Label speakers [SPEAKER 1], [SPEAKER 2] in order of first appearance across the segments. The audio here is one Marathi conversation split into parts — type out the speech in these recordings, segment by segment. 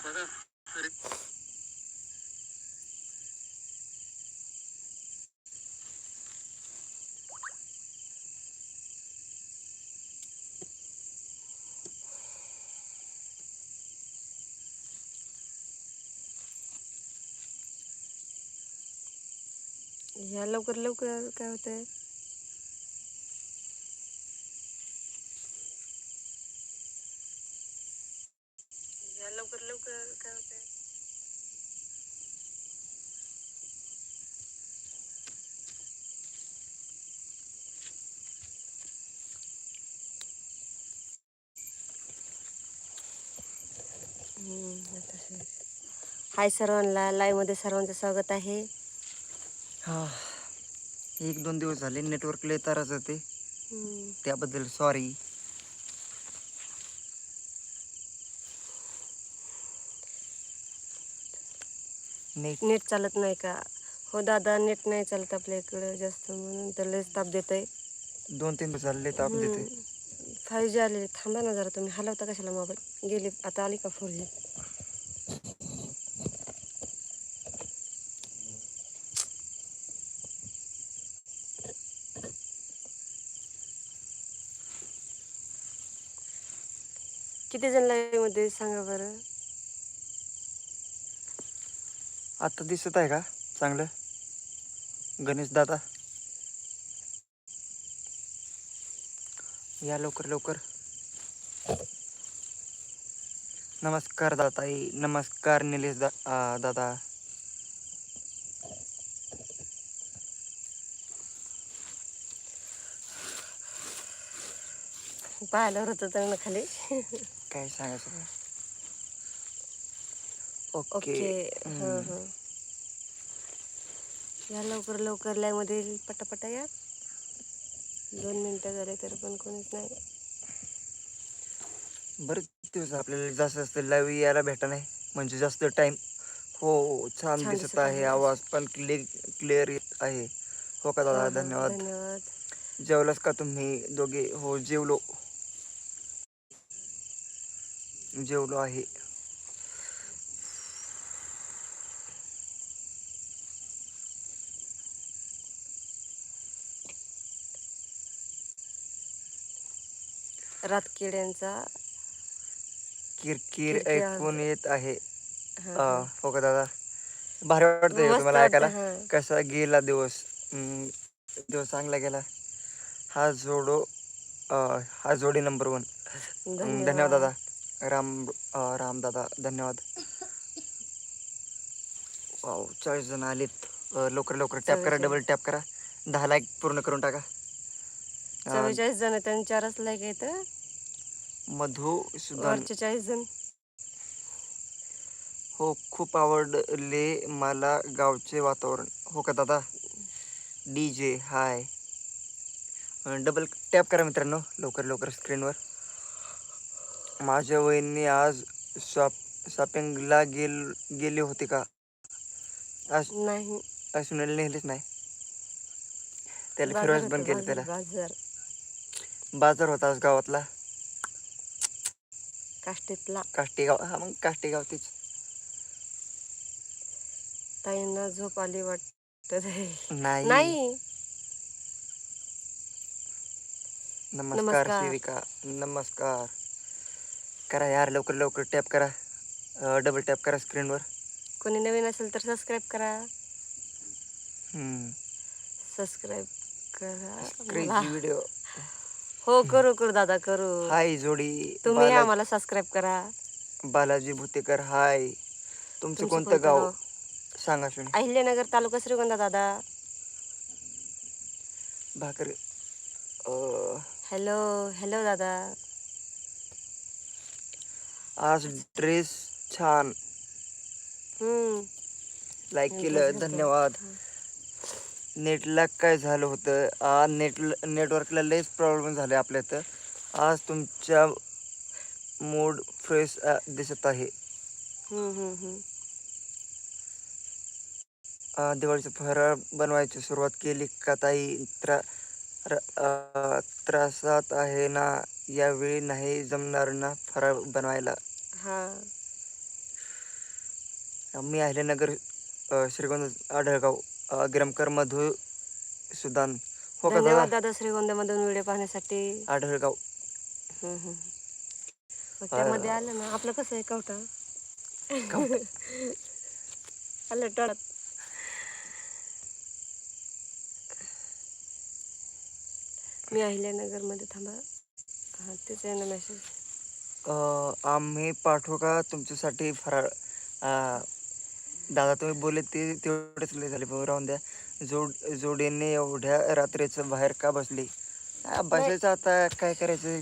[SPEAKER 1] बघा अरे
[SPEAKER 2] या लवकर लवकर काय होतंय लवकर लवकर काय होतंय? हाय सर्वांना लाईव्हमध्ये सर्वांचं स्वागत आहे.
[SPEAKER 3] हा एक दोन दिवस झाले नेटवर्क लय ताराच होते. त्याबद्दल सॉरी नेट.
[SPEAKER 2] नेट चालत नाही का? हो दादा नेट नाही चालत आपल्या इकडं जास्त म्हणून तर लयच ताप देत आहे
[SPEAKER 3] दोन तीन दिवस झाले ताप देते
[SPEAKER 2] फाईव्ह जी आलेली. थांबा ना जरा तुम्ही. हलवता कशाला मोबाईल गेली. आता आली का फोर जी किती जण लाईव्हमध्ये? सांगा बरं.
[SPEAKER 3] आता दिसत आहे का? चांगलं? गणेश दादा. या लवकर लवकर. नमस्कार दाताई नमस्कार निलेश दा आ, दादा.
[SPEAKER 2] पाहिलं होतं तर ना खाली.
[SPEAKER 3] काय सांगायचं
[SPEAKER 2] ओके. हां. हां या लवकर लवकर लाईव्हमध्ये पटापटा या. दोन मिनटं झाले तर पण कोणीच नाही.
[SPEAKER 3] बरेच दिवस आपल्याला जास्त जास्त लाईव्ह यायला भेटा नाही म्हणजे जास्त टाइम हो छान दिसत आहे. आवाज पण क्लिअर क्लिअर येत आहे. हो का
[SPEAKER 2] हां,
[SPEAKER 3] दादा
[SPEAKER 2] हां,
[SPEAKER 3] धन्यवाद.
[SPEAKER 2] धन्यवाद.
[SPEAKER 3] जेवलास का तुम्ही दोघे? हो जेवलो. जेवलो आहे.
[SPEAKER 2] रातकिड्यांचा
[SPEAKER 3] किरकिर. ऐकून येत आहे.
[SPEAKER 2] हां,
[SPEAKER 3] का दादा भारी वाटतंय
[SPEAKER 2] मस्त
[SPEAKER 3] तुम्हाला
[SPEAKER 2] वाटतं,
[SPEAKER 3] ऐकायला
[SPEAKER 2] हां.
[SPEAKER 3] कसा गेला दिवस? हम्म, दिवस चांगला गेला. हा जोडो अं, हा जोडी नंबर वन धन्यवाद. दादा. राम अं, राम दादा धन्यवाद. वाव चाळीस जण आलेत. अं, लवकर लवकर टॅप करा. डबल टॅप करा. दहा लाईक पूर्ण करून टाका.
[SPEAKER 2] चव्वेचाळीस जण आहेत आणि चारच लाईक आहेत
[SPEAKER 3] मधु सुदान.
[SPEAKER 2] वरचे चाळीस जण.
[SPEAKER 3] हो खूप आवडले मला गावचे वातावरण. हो का दादा? डी जे हाय. डबल टॅप करा मित्रांनो लवकर लवकर स्क्रीनवर माझ्या वहिनी आज शॉप शॉपिंगला गेल गेले होते का? आज
[SPEAKER 2] नाही.
[SPEAKER 3] आज सुनील नेहलेच नाही. त्याला फिरवायच बंद केलं त्याला.
[SPEAKER 2] बाजार.
[SPEAKER 3] बाजार होता गावातला.
[SPEAKER 2] काष्टीतला.
[SPEAKER 3] काष्टीगाव हा मग काष्टीगाव तीच.
[SPEAKER 2] ताईंना झोप आली वाटत
[SPEAKER 3] नाही.
[SPEAKER 2] नाही.
[SPEAKER 3] नमस्कार
[SPEAKER 2] नमस्कार.
[SPEAKER 3] सेविका नमस्कार. करा यार लवकर लवकर टॅप करा. डबल टॅप करा स्क्रीनवर
[SPEAKER 2] कोणी नवीन असेल तर सबस्क्राईब करा.
[SPEAKER 3] हम्म.
[SPEAKER 2] सबस्क्राईब करा मला-
[SPEAKER 3] व्हिडिओ
[SPEAKER 2] हो करू करू दादा करू.
[SPEAKER 3] हाय जोडी
[SPEAKER 2] तुम्ही
[SPEAKER 3] बाला-
[SPEAKER 2] आम्हाला सबस्क्राईब करा.
[SPEAKER 3] बालाजी भुतेकर हाय. तुमचं कोणतं गाव? सांगा शुनी
[SPEAKER 2] अहिल्यानगर तालुका श्रीगोंदा दादा.
[SPEAKER 3] भाकर अं,
[SPEAKER 2] हॅलो हॅलो दादा.
[SPEAKER 3] आज ड्रेस छान.
[SPEAKER 2] हम्म.
[SPEAKER 3] लाईक केलं. धन्यवाद. नेटला काय झालं होतं? आज नेट नेटवर्कला लयच प्रॉब्लेम झाले आपल्या इथं. आज तुमच्या मूड फ्रेश दिसत आहे. दिवाळीचं फराळ बनवायची सुरुवात केली का ताई? त्रा त्रासात आहे ना? यावेळी नाही जमणार ना फराळ बनवायला?
[SPEAKER 2] हा.
[SPEAKER 3] मी अहिल्यानगर अ, श्रीगोंद आढळगाव. गिरमकर मधु सुदान. हो का
[SPEAKER 2] धन्यवाद
[SPEAKER 3] दादा?
[SPEAKER 2] दादा श्रीगोंद्यामधून व्हिडिओ पाहण्यासाठी.
[SPEAKER 3] आढळगाव.
[SPEAKER 2] हम्म, हम्म. मग त्यामध्ये आलं ना आपलं कसं आहे कवटा आलं टळत. मी अहिल्यानगरमध्ये थांबा. हां तेच आहे ना मेसेज
[SPEAKER 3] अ, आम्ही पाठवू का तुमच्यासाठी फराळ? अ, दादा तुम्ही बोलले ते तेवढेच लय झाले भाऊ राहून द्या. जोड जोडीने एवढ्या रात्रीचं बाहेर का बसली? बसायचं आता काय करायचं?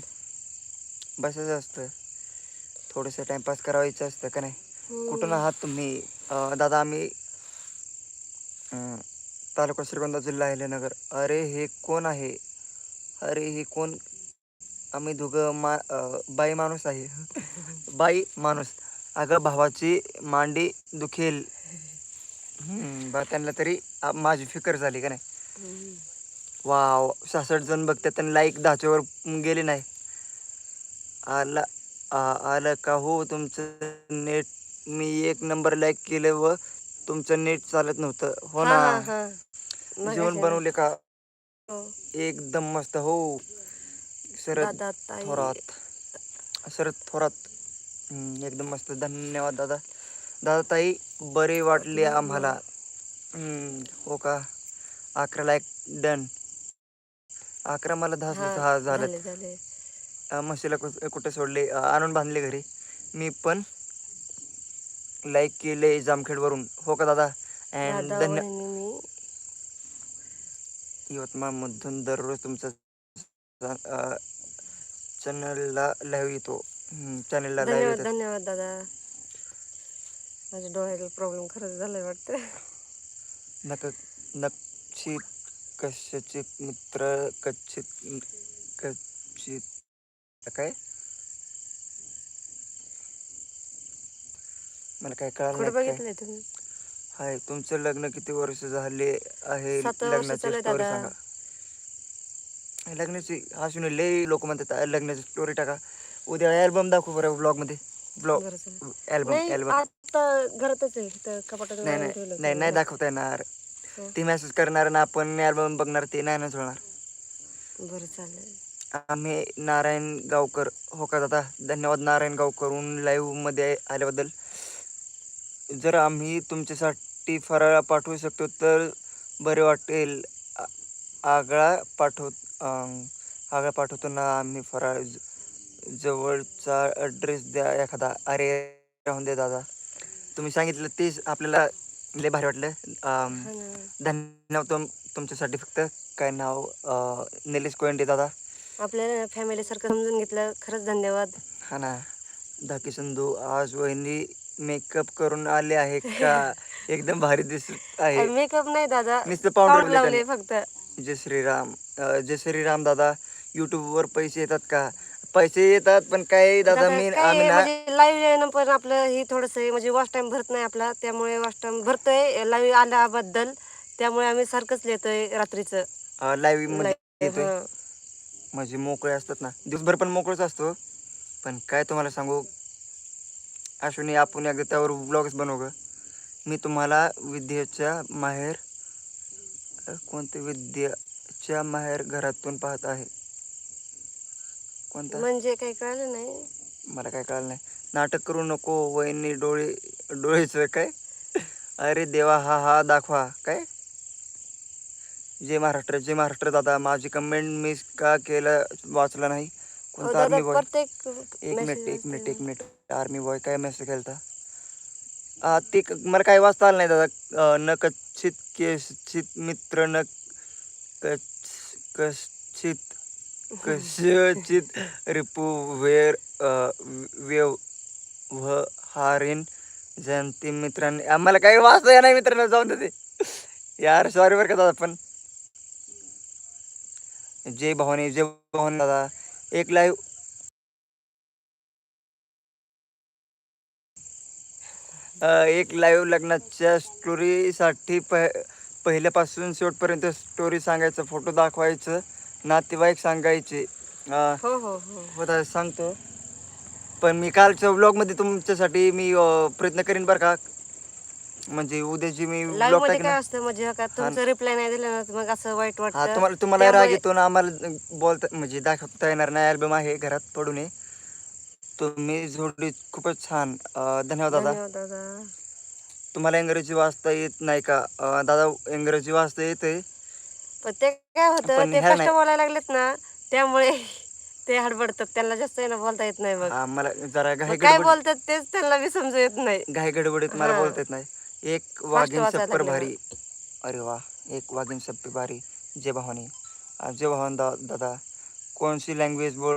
[SPEAKER 3] बसायचं असतं. थोडंसं टाइमपास करावायचं असतं का नाही? कुठून आहात तुम्ही? दादा आम्ही तालुका श्रीगोंदा जिल्हा अहिल्यानगर. अरे हे कोण आहे? अरे हे कोण? आम्ही दोघं मा बाई माणूस आहे. बाई माणूस. अगं भावाची मांडी दुखेल. हम्म, बा त्यांना तरी आ, माझी फिकर झाली का नाही. वाव सहासष्ट जण बघतात त्यांनी लाईक दहाच्यावर गेले नाही. आला आ- आलं का हो तुमचं नेट मी एक नंबर लाईक केलं व तुमचं नेट चालत नव्हतं. हो
[SPEAKER 2] हा, हा,
[SPEAKER 3] ना
[SPEAKER 2] हा.
[SPEAKER 3] जेवण. बनवले का?
[SPEAKER 2] हो.
[SPEAKER 3] एकदम मस्त हो. शरद
[SPEAKER 2] दादा ताई.
[SPEAKER 3] थोरात. शरद थोरात. हम्म, एकदम मस्त. धन्यवाद दादा. दादा ताई बरे वाटले आम्हाला. हो का? अकरा लाईक डन. अकरा मला दहा दहा झालं म्हशीला कुठे सोडले? आणून बांधले घरी. मी पण लाईक केले जामखेडवरून. हो का दादा? अँड धन्य यवतमाळमधून दररोज तुमचा चॅनलला लाईव्ह येतो. चॅनलला लाईव्ह
[SPEAKER 2] धन्यवाद दादा. माझ्या डोळ्याला प्रॉब्लेम खरंच झालाय वाटतं.
[SPEAKER 3] नक नक्षित कशाचे मित्र कच्छित कच्छित काय? मला काय कळालं
[SPEAKER 2] कुठं बघितलंय तुम्ही.
[SPEAKER 3] हाय तुमचं लग्न किती वर्ष झाले आहे?
[SPEAKER 2] वर्ष
[SPEAKER 3] लग्नाची
[SPEAKER 2] चालू आहे
[SPEAKER 3] स्टोरी
[SPEAKER 2] दादा.
[SPEAKER 3] सांगा. लग्नाची असून लय लोक म्हणतात "आ, लग्नाची स्टोरी टाका. उद्या अल्बम दाखवू बरं ब्लॉगमध्ये. ब्लॉग. अल्बम
[SPEAKER 2] नाही
[SPEAKER 3] अल्बम
[SPEAKER 2] आता घरातच आहे तर कपाटात
[SPEAKER 3] नाही. दाखवता येणार.
[SPEAKER 2] हं.
[SPEAKER 3] ती मेसेज करणार ना आपण अल्बम बघणार ते नाही ना होणार
[SPEAKER 2] बरं चालेल.
[SPEAKER 3] आम्ही नारायण गावकर हो का दादा? धन्यवाद नारायण गावकरून लाईव्हमध्ये आल्याबद्दल. जर आम्ही तुमच्यासाठी फराळ पाठवू शकतो तर बरे वाटेल. आ- आगळा पाठव अं, आगळा पाठवतो ना आम्ही फराळ ज- जवळचा ॲड्रेस द्या एखादा. अरे राहून दे दादा. तुम्ही सांगितलं तेच आपल्याला लय भारी वाटलं.
[SPEAKER 2] हा
[SPEAKER 3] धन्यवाद तुम तुमच्यासाठी फक्त. काय नाव? अं, निलेश कोयंडे दादा.
[SPEAKER 2] आपल्या फॅमिली सारखं समजून घेतलं. खरंच धन्यवाद.
[SPEAKER 3] हा ना. धाकी संधू आज वहिनी मेकअप करून आले आहे का? एकदम भारी दिसत आहे.
[SPEAKER 2] मेकअप नाही दादा.
[SPEAKER 3] नुसतं
[SPEAKER 2] पावडर
[SPEAKER 3] लावले
[SPEAKER 2] फक्त.
[SPEAKER 3] जय श्रीराम. अं, जय श्रीराम दादा. YouTube वर पैसे येतात का? पैसे येतात पण काय दादा मी
[SPEAKER 2] काय
[SPEAKER 3] आम्ही ना
[SPEAKER 2] लाईव्ह पण आपलं हे थोडस म्हणजे वॉच टाइम भरत नाही आपला त्यामुळे वॉच टाइम भरतोय. लाईव्ह आल्याबद्दल त्यामुळे आम्ही सारखंच लिहितोय रात्रीचं. लाईव्हमध्ये
[SPEAKER 3] येतोय. म्हणजे मोकळे असतात ना. दिवसभर पण मोकळच असतो. पण काय तुम्हाला सांगू? अश्विनी आपण एकदा त्यावर ब्लॉग्स बनवू ग. मी तुम्हाला विद्येच्या माहेर अ, कोणते विद्येच्या माहेर घरातून पाहत आहे? कोणता?
[SPEAKER 2] म्हणजे काही कळलं नाही.
[SPEAKER 3] मला काय कळलं नाही. नाटक करू नको वहिनी डोळे डोळेचं काय अरे देवा हा हा दाखवा काय? जय महाराष्ट्र जय महाराष्ट्र दादा. माझी कमेंट मिस का केलं वाचलं नाही. कोणता
[SPEAKER 2] दादा
[SPEAKER 3] आर्मी बॉय
[SPEAKER 2] प्रत्येक
[SPEAKER 3] एक मिनिट
[SPEAKER 2] message
[SPEAKER 3] एक मिनिट. एक मिनिट. आर्मी बॉय काय मेसेज केलता? आ, ते क- मला काय वाचता आलं नाही दादा. न कच्छित केशित मित्र न कच कश्चित कशचित रिपू व्यवहारीन जयंती मित्रांनी. आम्हाला काही वाचता येणार मित्रांनो जाऊन देते यार सॉरी बरं का दादा पण. जय भवानी जय भवानी दादा. एक लाईव्ह एक लाईव्ह लग्नाच्या स्टोरीसाठी प पहिल्यापासून शेवटपर्यंत स्टोरी सांगायचं फोटो दाखवायचं. नातेवाईक सांगायचे. अं,
[SPEAKER 2] हो हो हो.
[SPEAKER 3] सांगतो. पण मी कालच्या व्लॉगमध्ये तुमच्यासाठी मी अं, प्रयत्न करीन बरं का. म्हणजे उद्याची मी
[SPEAKER 2] लाईव्ह ब्लॉगमध्ये
[SPEAKER 3] टाकेन
[SPEAKER 2] काय
[SPEAKER 3] ना.
[SPEAKER 2] असतं म्हणजे का तुमचं रिप्लाय नाही दिलं ना मग असं वाईट
[SPEAKER 3] हा
[SPEAKER 2] वाटतं.
[SPEAKER 3] तुम्हाला तुम्हाला राग
[SPEAKER 2] त्यामुळे-
[SPEAKER 3] येतो ना आम्हाला बोलता म्हणजे दाखवता येणार नाही अल्बम आहे घरात पडून आहे तुम्ही जोडी खूपच छान. अं, धन्यवाद दादा.
[SPEAKER 2] धन्यवाद दादा.
[SPEAKER 3] तुम्हाला इंग्रजी वाचता येत नाही का? अं, दादा इंग्रजी वाचता येते
[SPEAKER 2] पण ते काय होतं
[SPEAKER 3] पण
[SPEAKER 2] ते
[SPEAKER 3] ह्या नाही.
[SPEAKER 2] बोलायला लागलेत ना त्यामुळे ते हडबडतात. त्यांना जास्त आहे ना बोलता येत नाही मग
[SPEAKER 3] मला जरा घाई
[SPEAKER 2] मग काय
[SPEAKER 3] गडबड
[SPEAKER 2] बोलतात तेच त्यांना बी समजू येत नाही.
[SPEAKER 3] घाई गडबडीत मला
[SPEAKER 2] हा.
[SPEAKER 3] बोलता येत नाही. एक वाघीन
[SPEAKER 2] वाचायला
[SPEAKER 3] सप्पर. भारी. अरे वा एक वाघीन सप्पी भारी. जय भवानी. अं, जय भवान दा दादा. कोणसी लँग्वेज बोल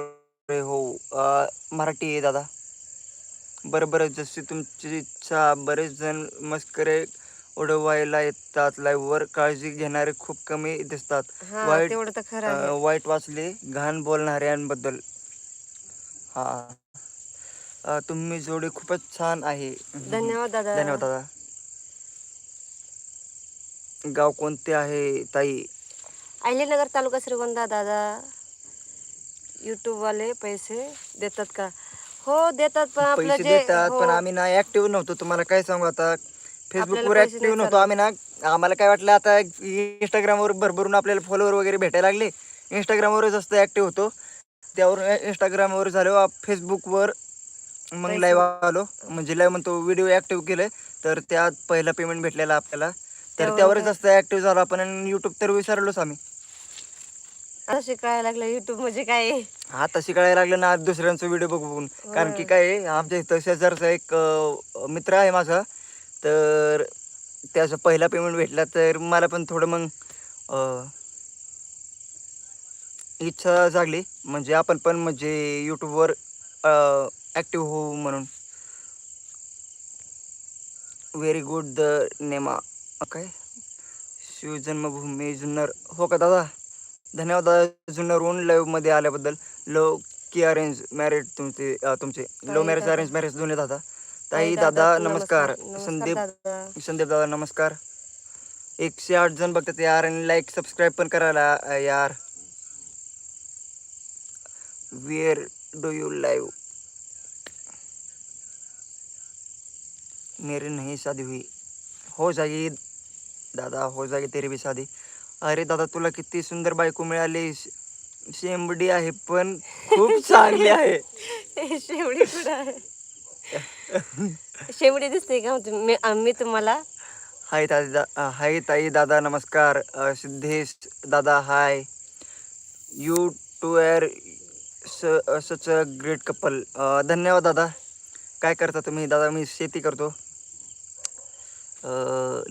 [SPEAKER 3] रहे हो? अं, मराठी आहे दादा. बरं बरं जशी तुमची इच्छा बरेच जण मस्करे उडवायला येतात. लाईव्हवर काळजी घेणारे खूप कमी दिसतात.
[SPEAKER 2] हा
[SPEAKER 3] वाईट
[SPEAKER 2] तेवढं तर खरं आहे.
[SPEAKER 3] अं, वाईट वाचले घाण बोलणाऱ्यांबद्दल. हा. अं, तुम्ही जोडी खूपच छान आहे.
[SPEAKER 2] धन्यवाद दादा.
[SPEAKER 3] धन्यवाद दादा. गाव कोणते आहे ताई?
[SPEAKER 2] अहिल्यानगर तालुका श्रीगोंदा दादा. YouTube वाले पैसे देतात का? हो देतात पण आपलं
[SPEAKER 3] पैसे
[SPEAKER 2] जे
[SPEAKER 3] देतात
[SPEAKER 2] हो,
[SPEAKER 3] पण आम्ही ना ऍक्टिव्ह नव्हतो. तुम्हाला काय सांगू आता? फेसबुकवर ऍक्टिव्ह नव्हतो. आम्ही ना आम्हाला काय वाटलं आता इंस्टाग्रामवर भरभरून आपल्याला फॉलोवर वगैरे भेटायला लागले. इंस्टाग्रामवरच जास्त ऍक्टिव्ह होतो. त्यावर इंस्टाग्रामवर झालो फेसबुकवर मग लाईव्ह आलो. म्हणजे लाईव्ह म्हणतो व्हिडिओ ऍक्टिव्ह केले. तर त्यात पहिला पेमेंट भेटलेला आपल्याला. तर
[SPEAKER 2] त्यावर
[SPEAKER 3] त्यावरच? जास्त ऍक्टिव्ह झालो आपण. युट्यूब तर विसरलोच आम्ही.
[SPEAKER 2] आता शिकायला लागलं युट्यूब म्हणजे काय? आहे.
[SPEAKER 3] आता शिकायला लागलं ना दुसऱ्यांचा व्हिडिओ बघून. कारण की काय आमच्या इथं शेजारचा एक मित्र आहे माझा. तर त्याचा पहिला पेमेंट भेटला तर मला पण थोडं मग इच्छा जागली. म्हणजे आपण पण म्हणजे यूट्यूबवर ॲक्टिव्ह होऊ म्हणून. व्हेरी गुड द नेमा. काय शिवजन्मभूमी जुन्नर. हो का दादा? धन्यवाद दादा. जुन्नरहून लाईव्हमध्ये आल्याबद्दल. लो की अरेंज मॅरेज तुमचे तुमचे. लो मॅरेज अरेंज मॅरेज दोन्ही दादा.
[SPEAKER 2] ताई
[SPEAKER 3] दादा नमस्कार. संदीप संदीप दादा नमस्कार. एकशे आठ जण बघतात यार आणि लाईक सबस्क्राईब पण करायला यार. वेअर डू यू लाईव्ह मेरी नहीं शादी हुई। हो जाएगी दादा हो जाएगी तेरी भी शादी. अरे दादा तुला किती सुंदर बायको मिळाली. शेंबडी आहे पण खूप चांगली आहे.
[SPEAKER 2] शेवडी कुठं आहे. शेवडी दिसते का? मी आम्ही तुम्हाला
[SPEAKER 3] हाय ताई दा हाय ताई दादा नमस्कार. अ, सिद्धेश दादा hi. You two are such a great couple. धन्यवाद दादा. काय करता तुम्ही? दादा मी शेती करतो.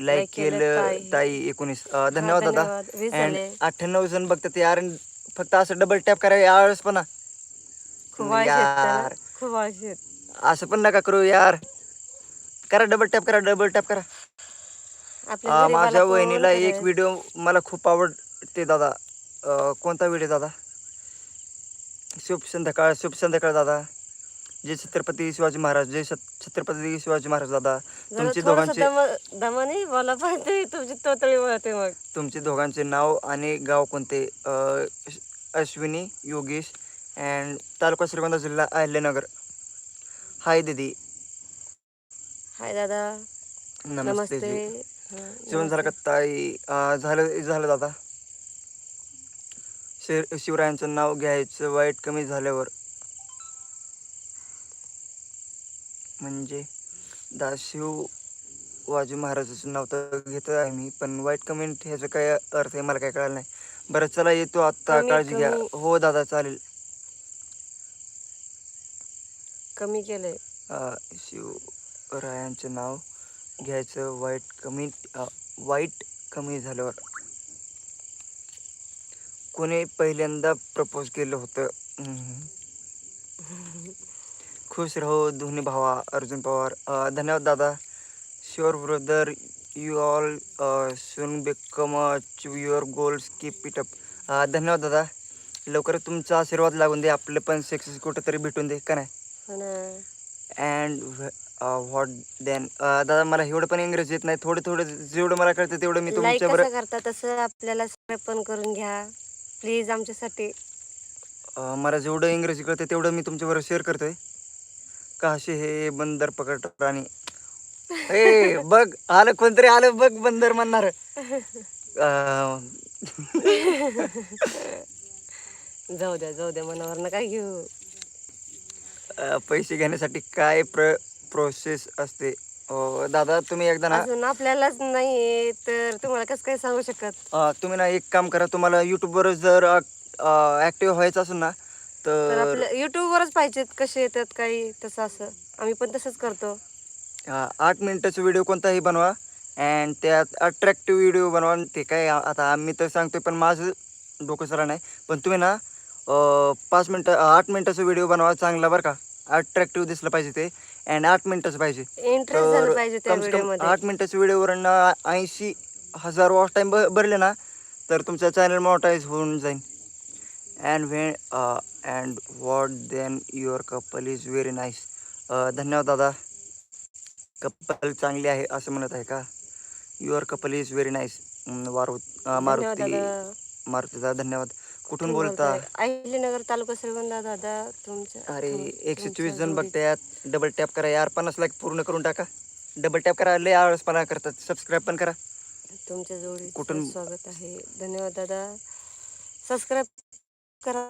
[SPEAKER 3] लाईक
[SPEAKER 2] केलं
[SPEAKER 3] केलं
[SPEAKER 2] ताई.
[SPEAKER 3] एकोणीस. अ, धन्यवाद दादा.
[SPEAKER 2] धन्यवाद. वीस
[SPEAKER 3] अँड
[SPEAKER 2] झाले.
[SPEAKER 3] अठ्ठ्याण्णव जण बघतात यार फक्त असं डबल टॅप करा यावेळेस पण
[SPEAKER 2] खूप आळशी आहेत त्याला.
[SPEAKER 3] यार.
[SPEAKER 2] खूप आळशी आहेत.
[SPEAKER 3] असं पण नका करू यार. करा डबल टॅप करा डबल टॅप करा.
[SPEAKER 2] आपल्या
[SPEAKER 3] आ,
[SPEAKER 2] गरीबाला
[SPEAKER 3] माझ्या
[SPEAKER 2] कोण
[SPEAKER 3] वहिनीला एक? व्हिडिओ मला खूप आवडते दादा. अ, कोणता व्हिडिओ दादा? शुभ संध्याकाळ शुभ संध्याकाळ दादा. जय छत्रपती शिवाजी महाराज जय छत- छत्रपती शिवाजी महाराज दादा.
[SPEAKER 2] जरा
[SPEAKER 3] तुमचे
[SPEAKER 2] थोडंसं
[SPEAKER 3] दोघांचे
[SPEAKER 2] दम- दमाने बोला पाहिजे तुमची तोतळी वळते मग.
[SPEAKER 3] तुमचे दोघांचे नाव आणि गाव कोणते? अ, अश्विनी योगेश अँड तालुका श्रीगोंदा जिल्हा अहिल्यानगर. हाय दीदी.
[SPEAKER 2] हाय दादा.
[SPEAKER 3] नमस्ते जी. जेवण झालं का ताई? झालं झालं दादा. शिव शिवरायांचं नाव घ्यायचं वाईट कमी झाल्यावर. म्हणजे दा शिव वाजी महाराजाचं नाव तर घेत आहे मी पण वाईट कमेंट ह्याचं काय अर्थ आहे मला काय कळलं नाही. बरं चला येतो आत्ता
[SPEAKER 2] कमी-
[SPEAKER 3] काळजी घ्या. हो दादा चालेल.
[SPEAKER 2] कमी केलंय.
[SPEAKER 3] अं, शिवरायांचं नाव घ्यायचं वाईट कमी वाईट कमी झाल्यावर. कोणी पहिल्यांदा प्रपोज केलं होतं? हम्म. खुश राहो दोन्ही भावा अर्जुन पवार. धन्यवाद दादा. Sure brother you all soon become your goals keep it up धन्यवाद दादा. लवकर तुमचा आशीर्वाद लागून दे. आपलं पण सक्सेस कुठंतरी भेटून दे का नाही? अँड व्हॉट देन दादा मला एवढं पण इंग्रजी येत नाही. थोडं थोडं जेवढं मला कळतं तेवढं मी
[SPEAKER 2] लाईक
[SPEAKER 3] तुमच्या
[SPEAKER 2] कसं करता? तसं आपल्याला सबस्क्राईब पण करून घ्या. प्लीज आमच्यासाठी.
[SPEAKER 3] बरोबर मला जेवढं इंग्रजी कळतं तेवढं मी तुमच्याबरोबर शेअर करतोय. काशी हे बंदर पकड प्राणी ए बघ आलं कोणतरी आलं बघ बंदर म्हणणार. अं,
[SPEAKER 2] जाऊ द्या जाऊ द्या मनावर ना काय घेऊ.
[SPEAKER 3] पैसे घेण्यासाठी काय प्र प्रोसेस असते? अं, दादा तुम्ही एकदा ना
[SPEAKER 2] अजून आपल्यालाच नाही तर तुम्हाला कसं काय सांगू शकत?
[SPEAKER 3] अं, तुम्ही ना एक काम करा तुम्हाला युट्यूबवर जर ऍक्टिव्ह व्हायचं असेल ना
[SPEAKER 2] तर
[SPEAKER 3] तर
[SPEAKER 2] आपल्या युट्यूबवरच पाहिजेत कसे येतात काही तसं असं. आम्ही पण तसंच करतो.
[SPEAKER 3] अं, आठ मिनिटाचा व्हिडिओ कोणताही बनवा अँड त्यात अट्रॅक्टिव्ह व्हिडिओ बनवा आणि ते काय आ- आता आम्ही तर सांगतोय पण माझं डोकं सरा नाही. पण तुम्ही ना अं, पाच मिनटं आठ मिनिटाचा व्हिडिओ बनवा चांगला बरं का? अट्रॅक्टिव्ह दिसलं पाहिजे ते. अँड आठ मिनिटाचं पाहिजे.
[SPEAKER 2] इंटरेस्ट झालं पाहिजे त्या
[SPEAKER 3] कम आठ मिनिटाच्या व्हिडिओवर ऐंशी हजार वॉच टाईम भरले ना तर तुमचा चॅनल मोटाईज होऊन जाईल and way and what then your couple is very nice धन्यवाद दादा. कपल चांगली आहे असं म्हणत आहे का? Your couple is very nice वारू अं,
[SPEAKER 2] धन्यवाद
[SPEAKER 3] मारुती
[SPEAKER 2] दादा.
[SPEAKER 3] मारुती दादा धन्यवाद. कुठून बोलता?
[SPEAKER 2] अहिल्यानगर तालुका श्रीगोंदा दादा तुमच्या
[SPEAKER 3] अरे एकशे चोवीस जण बघतायत. डबल टॅप करा. यार पन्नास लाख पूर्ण करून टाका. डबल टॅप करा. लय आळसपणा करतात. सबस्क्राईब पण करा.
[SPEAKER 2] तुमच्या जोडी
[SPEAKER 3] कुठून-
[SPEAKER 2] स्वागत आहे. धन्यवाद दादा. सबस्क्राईब करा.